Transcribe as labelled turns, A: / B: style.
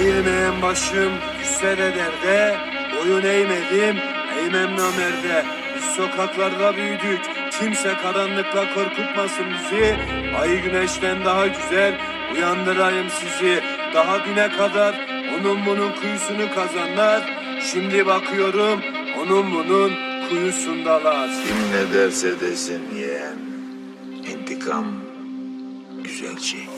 A: Eğilmeyen başım düşse de derde, boyun eğmedim, eğmem namerde. Biz sokaklarda büyüdük, kimse karanlıkla korkutmasın bizi. Ay güneşten daha güzel, uyandırayım sizi. Daha düne kadar onun bunun kuyusunu kazanlar. Şimdi bakıyorum, onun bunun kuyusundalar.
B: Kim ne derse desin yeğen. İntikam güzel şey.